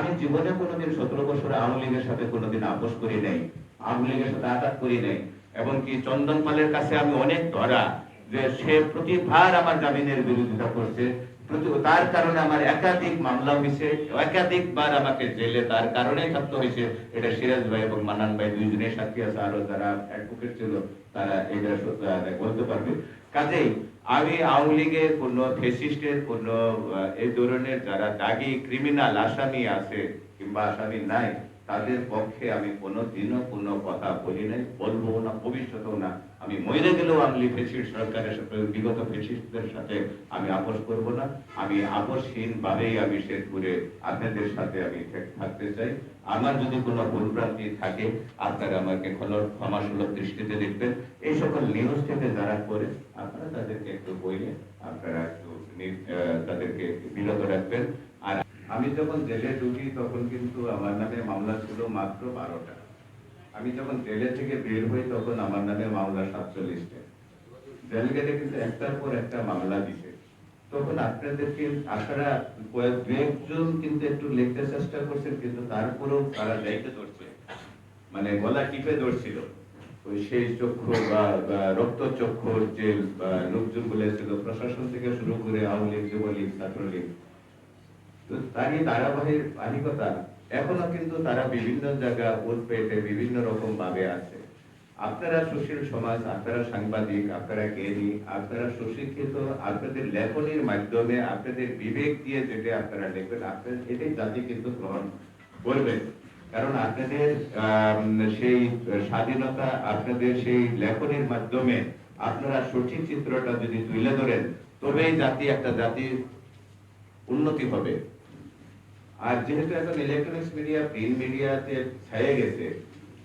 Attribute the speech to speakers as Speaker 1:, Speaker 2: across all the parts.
Speaker 1: আমি জীবনে কোনোদিন সতেরো বছর আওয়ামী লীগের সাথে কোনোদিন আপোষ করি নাই, আওয়ামী লীগের সাথে আঘাত করি নাই এবং কি কাছে আমি অনেক ধরা যে সে প্রতিবার আমার জামিনের বিরোধিতা করছে তার কারণে আমার একাধিক মামলা হয়েছে, একাধিকবার আমাকে জেলে, তার কারণে থাকতে হয়েছে। এটা সিরাজ ভাই এবং মানান ভাই দুইজনের সাক্ষী আছে আরও যারা অ্যাডভোকেট ছিল, তারা এটা বলতে পারবে। কাজেই আমি আওয়ামী লীগের কোন ফেসিস্টের কোন এই ধরনের যারা দাগি ক্রিমিনাল আসামি আছে কিংবা আসামি নাই তাদের পক্ষে আমি কোনোদিনও কোনো কথা বলি নাই বলব না, ভবিষ্যতেও না। আমি মরে গেলেও আমি ফেসিস্ট সরকারের সাথে, বিগত ফেসিস্টদের সাথে আমি আপোষ করব না। আমি আপোষহীন ভাবেই আমি শেরপুরে আপনাদের সাথে আমি থাকতে চাই। আমার যদি কোনো ভুলভ্রান্তি থাকে, আপনারা আমাকে ক্ষল- ক্ষমাসুলভ দৃষ্টিতে দেখবেন। এই সকল নিউজ থেকে যারা করে আপনারা তাদেরকে একটু বইলে আপনারা একটু তাদেরকে বিরত রাখবেন। আর আমি যখন জেলে ঢুকি তখন কিন্তু আমার নামে মামলা ছিল মাত্র বারোটা। আমি যখন জেলে থেকে বের হই তখন আমার নামে মামলা সাতচল্লিশটা। জেল গেটে কিন্তু একটার পর একটা মামলা দিছে তখন আপনাদেরকে আপনারা কয়েক দু একজন কিন্তু একটু লিখতে চেষ্টা করছেন, কিন্তু তারপরেও তারা যাইতে ধরছে। মানে গলা টিপে ধরছিল। ওই সেই চক্ষু বা বা রক্তচক্ষুর যে লোকজন বলেছিল, প্রশাসন থেকে শুরু করে আওয়ামী লীগ, যুবলীগ, ছাত্রলীগ। তো তারই ধারাবাহিকতা এখনও কিন্তু তারা বিভিন্ন জায়গা উৎপেটে বিভিন্ন রকম ভাবে আছে। আপনারা সুশীল সমাজ, আপনারা সাংবাদিক, আপনারা জ্ঞানী, আপনারা সুশিক্ষিত, আপনাদের লেখনির মাধ্যমে আপনাদের বিবেক দিয়ে যেটা আপনারা লিখবেন আপনাদের এটাই জাতি কিন্তু গ্রহণ করবে। কারণ আপনাদের সেই স্বাধীনতা, আপনাদের সেই লেখনির মাধ্যমে আপনারা সঠিক চিত্রটা যদি তুলে ধরেন, তবেই জাতি, একটা জাতির উন্নতি হবে। আর যেহেতু এখন ইলেকট্রনিক্স মিডিয়া প্রিন্ট মিডিয়াতে ছায়ে গেছে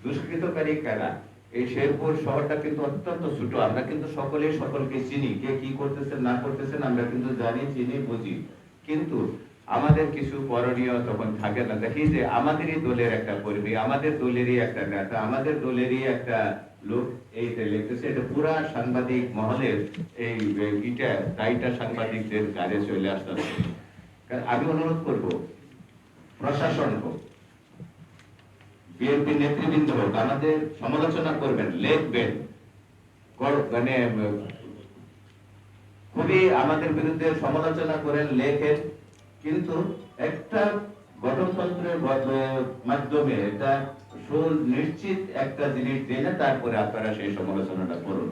Speaker 1: দুষ্কৃতকারী কারা এই শেরপুর শহরটা কিন্তু অত্যন্ত ছোট। আমরা কিন্তু সকলেই সকলকে চিনি। কে কি করতেছেন না করতেছেন আমরা কিন্তু জানি, চিনি, বুঝি। কিন্তু আমাদের কিছু করণীয় তখন থাকে না। দেখি যে আমাদেরই দলের একটা কর্মী, আমাদের দলেরই একটা নেতা, আমাদের দলেরই একটা লোক এই যে লিখতেছে, এটা পুরা সাংবাদিক মহলের এই ইটা দায়টা সাংবাদিকদের কাজে চলে আসতে আমি অনুরোধ করব প্রশাসন হোক, বিএনপি নেতৃবৃন্দ হোক, আমাদের সমালোচনা করবেন, লিখবেন। মানে খুবই আমাদের বিরুদ্ধে সমালোচনা করেন, লেখেন। কিন্তু একটা গঠনতন্ত্রের মাধ্যমে এটা সুনিশ্চিত একটা জিনিস জেনে তারপরে আপনারা সেই সমালোচনাটা করুন।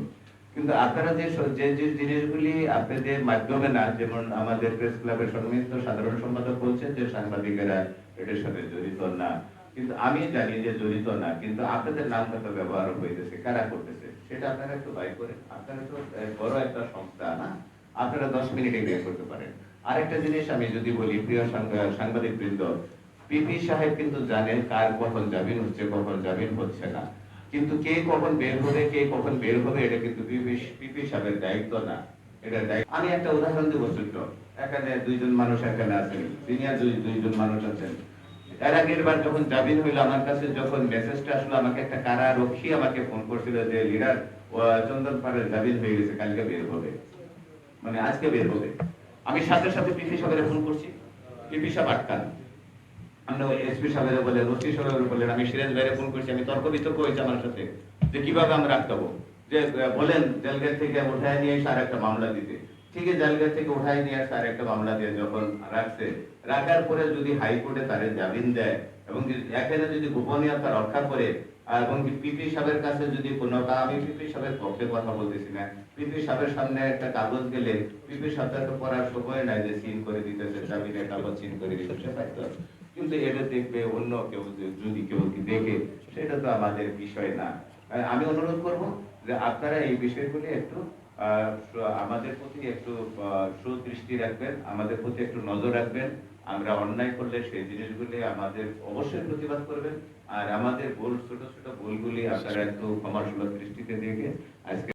Speaker 1: কিন্তু আপনারা যে যে যে জিনিসগুলি আপনাদের মাধ্যমে না, যেমন আমাদের প্রেস ক্লাবের সম্মিলিত সাধারণ সম্পাদক বলছেন যে সাংবাদিকেরা এটার সাথে জড়িত না। কিন্তু আমি জানি যে জড়িত না, কিন্তু আপনাদের ব্যবহার হইতেছে, কারা করতেছে, সেটা আপনারা একটু বাই করেন আপনারা তো বড় একটা সংস্থা না, আপনারা দশ মিনিটে বের করতে পারেন। আরেকটা জিনিস আমি যদি বলি, প্রিয় সাংবাদিক বৃন্দ পিপি সাহেব কিন্তু জানেন কার কখন জামিন হচ্ছে, কখন জামিন হচ্ছে না। কিন্তু কে কখন বের হবে, কে কখন বের হবে, এটা কিন্তু পিপি সাহেবের দায়িত্ব না। এটা দায়িত্ব আমি একটা উদাহরণ দেবো ছোট্ট। এখানে দুইজন মানুষ এখানে আছেন। সিনিয়র দুই দুইজন মানুষ আছেন। এর আগের বার যখন জামিন আমার কাছে যখন মেসেজটা আসলো, আমাকে একটা আমাকে ফোন করছিল যে, লিডার চন্দন পাড়ের জামিন হয়ে গেছে, কালকে বের হবে। মানে আজকে বের হবে। আমি সাথে সাথে পিপি সাহেবের ফোন করছি। পিপি সাহেব আটকান। আমরা এসপি সাহেবের আমি সিরাজ ভাইরে ফোন করছি, আমি তর্ক বিতর্ক আমার সাথে যে কীভাবে আমরা আটকাবো যে বলেন, জেলগেট থেকে উঠায় নিয়ে এসে একটা মামলা দিতে। ঠিক আছে, জেলগেট থেকে উঠায় নিয়ে আসে একটা মামলা দিয়ে যখন রাখছে, রাখার পরে যদি হাইকোর্টে তারে জামিন দেয় এবং এখানে যদি গোপনীয়তা রক্ষা করে এবং পিপি সাহেবের কাছে যদি কোনো তা আমি পিপি সাহেবের পক্ষে কথা বলতেছি না। পিপি সাহেবের সামনে একটা কাগজ গেলে পিপি সাহেব তো পড়ার সময় নাই যে সিন করে দিতেছে, জামিনের কাগজ সিন করে দিতেছে, তাই তো? কিন্তু এটা দেখবে অন্য কেউ যদি কেউ কি দেখে, সেটা তো আমাদের বিষয় না। আমি অনুরোধ করব যে আপনারা এই বিষয়গুলি একটু আমাদের প্রতি একটু সুদৃষ্টি রাখবেন, আমাদের প্রতি একটু নজর রাখবেন। আমরা অন্যায় করলে সেই জিনিসগুলি আমাদের অবশ্যই প্রতিবাদ করবেন। আর আমাদের ভুল ছোট ছোট ভুলগুলি আপনারা একটু ক্ষমাসুলভ দৃষ্টিতে দেখে আজকে